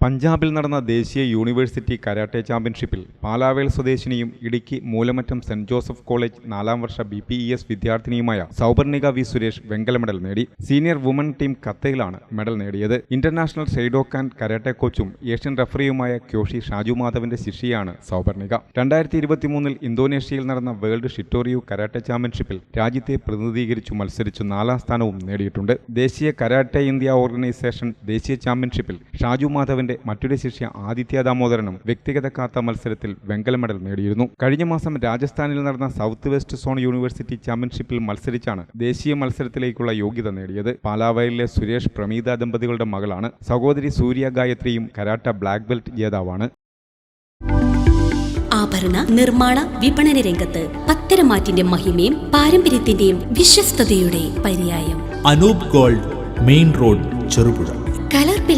പഞ്ചാബിൽ നടന്ന ദേശീയ യൂണിവേഴ്സിറ്റി കരാട്ടെ ചാമ്പ്യൻഷിപ്പിൽ പാലാവേൽ സ്വദേശിനിയും Idukki Moolamattam Saint Joseph college നാലാം വർഷ ബി പി ഇ എസ് വിദ്യാർത്ഥിനിയുമായ സൗപർണിക വി സുരേഷ് വെങ്കല മെഡൽ നേടി. സീനിയർ വുമൺ ടീം കത്തയിലാണ് മെഡൽ നേടിയത്. ഇന്റർനാഷണൽ ഷെയ്ഡോക്ക് ആൻഡ് കരാട്ടെ കോച്ചും ഏഷ്യൻ റഫറിയുമായ ക്യോഷി ഷാജു മാധവന്റെ ശിഷ്യയാണ് സൗപർണിക. രണ്ടായിരത്തി ഇരുപത്തിമൂന്നിൽ ഇന്തോനേഷ്യയിൽ നടന്ന വേൾഡ് ഷിറ്റോറിയു കരാട്ടെ ചാമ്പ്യൻഷിപ്പിൽ രാജ്യത്തെ പ്രതിനിധീകരിച്ചു മത്സരിച്ചു നാലാം സ്ഥാനവും നേടിയിട്ടുണ്ട്. ദേശീയ കരാട്ടെ ഇന്ത്യ ഓർഗനൈസേഷൻ ദേശീയ ചാമ്പ്യൻഷിപ്പിൽ ഷാജു മാധവന്റെ മറ്റൊരു ശിഷ്യ ആദിത്യ ദാമോദരനും വ്യക്തിഗത കാത്ത മത്സരത്തിൽ വെങ്കല മെഡൽ നേടിയിരുന്നു. കഴിഞ്ഞ മാസം രാജസ്ഥാനിൽ നടന്ന സൗത്ത് വെസ്റ്റ് സോൺ യൂണിവേഴ്സിറ്റി ചാമ്പ്യൻഷിപ്പിൽ മത്സരിച്ചാണ് ദേശീയ മത്സരത്തിലേക്കുള്ള യോഗ്യത നേടിയത്. പാലാവയലിലെ സുരേഷ് പ്രമീത ദമ്പതികളുടെ മകളാണ്. സഹോദരി സൂര്യ ഗായത്രിയും കരാട്ട ബ്ലാക്ക് ബെൽറ്റ് ജേതാവാണ്. ആഭരണ നിർമ്മാണ വിപണന രംഗത്ത് പത്തരമാറ്റിന്റെ മഹിമയും പാരമ്പര്യത്തിന്റെയും വിശ്വസ്തയുടെ പര്യായം. Anoop gold main road Cherupuzha. കലർപ്പില്ലാത്ത